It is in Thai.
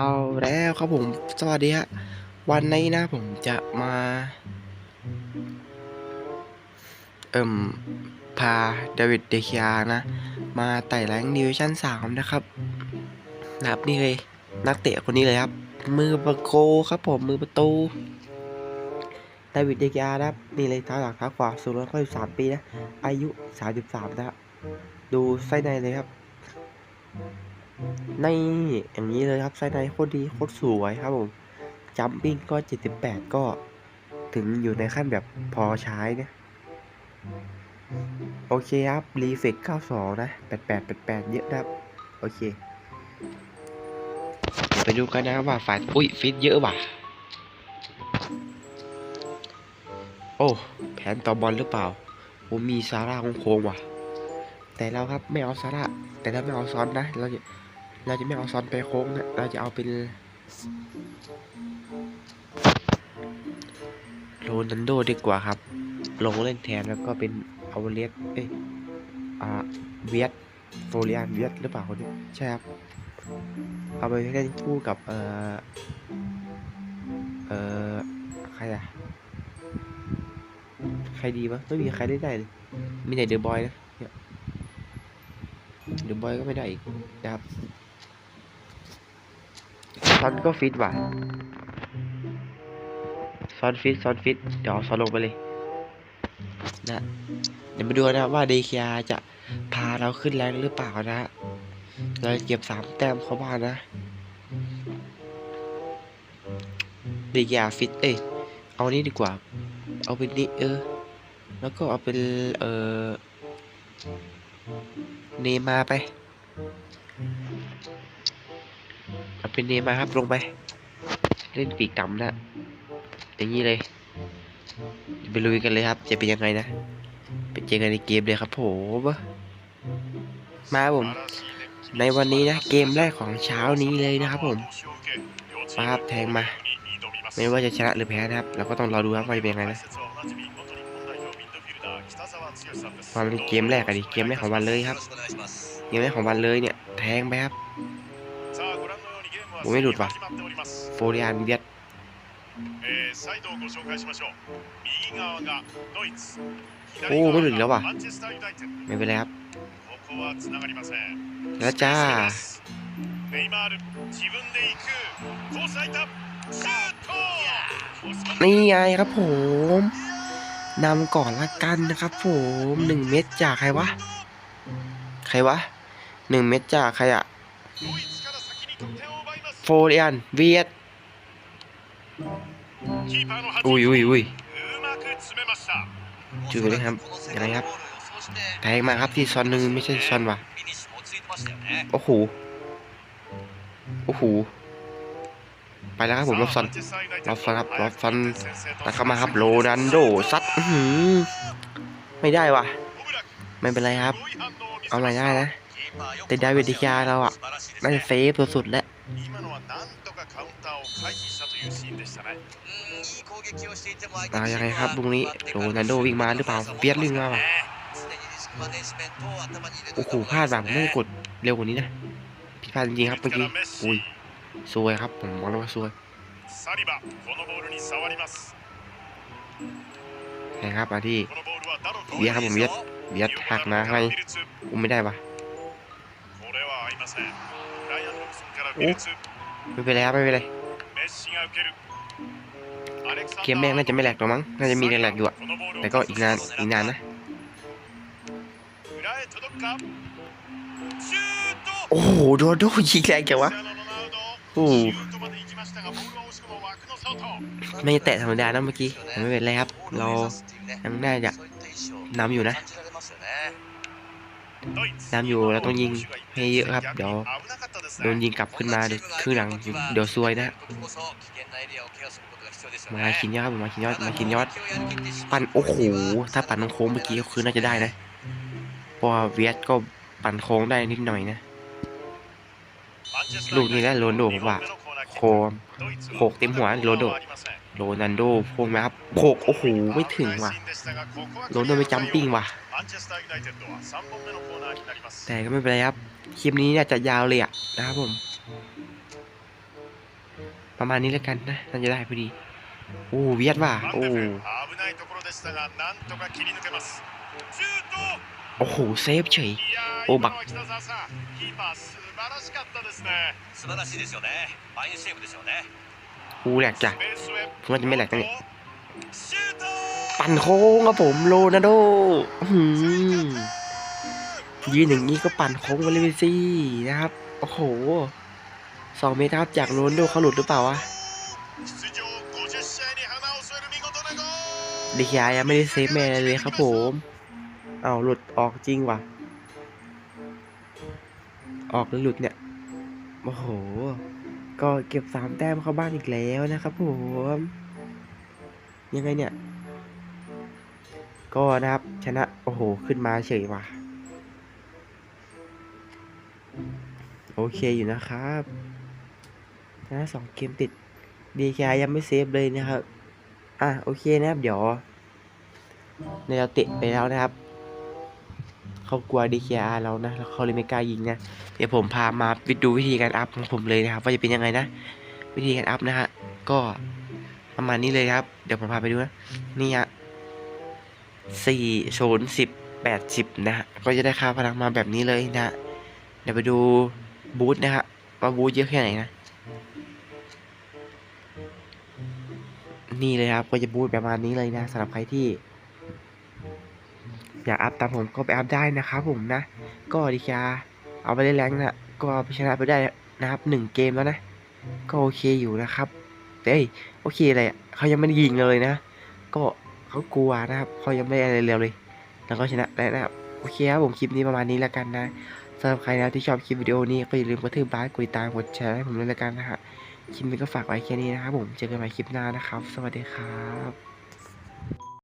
เอาแล้วครับผมสวัสดีฮะวันนี้นะผมจะมา เอิ่ม พาเดวิดเดคิอานะ มาไต่แรงดิวิชั่นสามนะครับนะครับนี่เลย นักเตะคนนี้เลยครับ มือประโกครับผมมือประตูเดวิดเดคิอานะครับนี่เลยเท้าหลังเท้าขวาสูงร้อยสิบสามปีนะ อายุสามสิบสามนะดูไส้ในเลยครับ ในอย่างนี้เลยครับไซไนโคตรดีโคตรสวยครับผมจัมปิ้งก็ 78 ก็ถึงอยู่ในขั้นแบบพอใช้นะ โอเคครับรีเฟก92 นะ 88 88 เยอะนะครับ โอเค ไปดูกันนะครับว่าฝ่ายอุ้ย ฟิตเยอะว่ะ โอ้ แผนต่อบอลหรือเปล่าผมมีซาร่าโค้งว่ะ แต่เราครับไม่เอาซาร่าแต่เราไม่เอาซ้อนนะ เราจะ เราจะไม่เอาซอนไปโค้งนะเราจะเอาเป็นโรนันโดดีกว่าครับ ลงเล่นแทนแล้วก็เป็นเอาเลสเอ้ยอ่าเวียดโฟเรียนเวียดหรือเปล่าคนนี้ใช่ครับ เอาไปเล่นคู่กับ เอ่อ เอ่อ ใครอะใครดีวะไม่มีใครได้ได้เลยมีแต่เดอะบอยนะเนี่ยเดอะบอยก็ไม่ได้อีกนะครับ ซอนก็ฟิตว่ะซอนฟิตซอนฟิตเดี๋ยวเอาซอนลงไปเลยนะเดี๋ยวมาดูนะว่าเดคียจะพาเราขึ้นแรงหรือเปล่านะ เราเก็บสามแต้มเข้าบ้านนะเดคียฟิตเอ้ยเอานี้ดีกว่า เอาเป็นนี้เออ แล้วก็เอาเป็นเออเนมาไป เป็นเนมาครับลงไป เล่นปีกต่ำนะอย่างนี้เลยไปลุยกันเลยครับ จะเป็นยังไงนะไปเจอกันในเกมเลยครับผมมาผม ในวันนี้นะเกมแรกของเช้านี้เลยนะครับผมมาครับแทงมา ไม่ว่าจะชนะหรือแพ้นะครับเราก็ต้องรอดูครับว่าจะเป็นยังไงนะมาเป็นเกมแรกอะดิเกมแรกของวันเลยครับเกมแรกของวันเลยเนี่ย แทงไปครับ ผมไม่หลุดว่ะโฟเรียนเวียดโอ้ไม่หลุดอีกแล้วว่ะไม่เป็นไรครับแล้วจ้านี่นี่ไงครับผมนำก่อนละกันนะครับผมหนึ่งเม็ดจากใครวะ ใครวะหนึ่งเม็ดจากใครอะ โฟเรียนเวียดอุ้ยอุ้ยอุ้ยชื่อเลยครับยังไงครับแทงมาครับที่ซอนหนึ่งไม่ใช่ซอนว่ะโอ้โหโอ้โหไปแล้วครับผมรอบซอนรอบซอนครับรอบซอนตัดเข้ามาครับโรนันโดซัดอื้อหือไม่ได้ว่ะ ไม่เป็นไรครับ เอาใหม่ได้นะแต่ดาวิดดิกาเราอะน่าจะเซฟสุดๆแล้ว อ่าอ่ายัยังงไงไงคครัรับบตตรรงงนี้นี้โรโรนันัลลโดโดวิ่วิ่งงมามาหหรืรืออเปเปล่าล่าเปีเปียยสสลิลิงงมามาว่ะว่ะโอ้โหพลาดแบบไม่กดเร็วกว่านี้นะผิดพลาดจริงๆครับเมื่อกี้อุ้ยซวยครับผมบอกเลยว่าซวยนะครับมาที่เบียครับผมเบียดเบียดหักมาให้อุ้มไม่ได้ปะโอ้ไม่เป็นไรครับไม่เป็นไร เกมแรกน่าจะไม่แหลกหรอกมั้ง น่าจะมีแหลกๆอยู่อะแต่แต่ก็ก็อีอีกกนานานนอีกนานนะ โอ้โหโดนโดนยิงแรงจังวะโอ้โหไม่แตะธรรมดานะเมื่อกี้แต่ไม่เป็นไรครับ เรายังน่าจะนำอยู่นะนำอยู่เราต้องยิงให้เยอะครับ เดี๋ยว โดนยิงกลับขึ้นมาเดี๋ยวครึ่งหลังเดี๋ยวซวยนะมาคินยอดมาคินยอดมาคินยอด ปั่นโอ้โหถ้าปั่นโค้งเมื่อกี้ก็คือน่าจะได้นะเพราะเวียดก็ปั่นโค้งได้นิดหน่อยนะลูกนี้แหละโรนโดผมว่าโคมโขกเต็มหัวโรนโดโรนันโดพวงไหมครับโขกโอ้โหไม่ถึงว่ะโรนโดไปจัมปิ้งว่ะ แต่ก็ไม่เป็นไรครับ คลิปนี้เนี่ยจะยาวเลยอะนะครับผม ประมาณนี้แล้วกันนะน่าจะได้พอดี โอ้เวียดว่ะโอ้โหเซฟเฉยโอ้บักโอ้แหลกจ้ะผมว่าจะไม่แหลกนี่ ปั่นโค้งครับผมโรนัลโดยืนอย่างนี้ก็ปั่นโค้งมาเลยซี่นะครับ โอ้โหสองเมตรครับจากโรนโดเขาหลุดหรือเปล่าวะเดียยังไม่ได้เซฟแม่เลยครับผม เอาหลุดออกจริงวะออกแล้วหลุดเนี่ย โอ้โห ก็เก็บสามแต้มเข้าบ้านอีกแล้วนะครับผม ยังไงเนี่ย ก็นะครับชนะ โอ้โห ขึ้นมาเฉยว่ะ โอเคอยู่นะครับชนะสองเกมติดดีแคยังไม่เซฟเลยนะครับ อะ โอเคนะครับ เดี๋ยวในเราเตะไปแล้วนะครับ เขากลัวดีเคอาเรานะ แล้วเขาเลยไม่กล้ายิงนะ เดี๋ยวผมพามาวิดดูวิธีการอัพของผมเลยนะครับ ว่าจะเป็นยังไงนะ วิธีการอัพนะฮะ ก็ประมาณนี้เลยครับ เดี๋ยวผมพาไปดูนะ นี่ฮะ สี่ศูนย์สิบแปดสิบนะฮะก็จะได้ค่าพลังมาแบบนี้เลยนะเดี๋ยวไปดูบูธนะฮะว่าบูธเยอะแค่ไหนนะ นี่เลยครับก็จะบูธประมาณนี้เลยนะสำหรับใครที่ อยากอัพตามผมก็ไปอัพได้นะครับผมนะ ก็ดีคาเอาไปเล่นแรงนะก็ไปชนะไปได้นะครับหนึ่งเกมแล้วนะ ก็โอเคอยู่นะครับแต่เอ้ยโอเคเลยอะเขายังไม่ได้ยิงเลยนะ ก็ เขากลัวนะครับเขายังไม่อะไรเร็วเลย แล้วก็ชนะได้นะครับโอเคครับผมคลิปนี้ประมาณนี้แล้วกันนะสำหรับใครนะที่ชอบคลิปวิดีโอนี้ก็อย่าลืมกดถือบ้านกดติดตามกดแชร์ให้ผมด้วยแล้วกันนะฮะคลิปนี้ก็ฝากไว้แค่นี้นะครับผมเจอกันใหม่คลิปหน้านะครับ สวัสดีครับ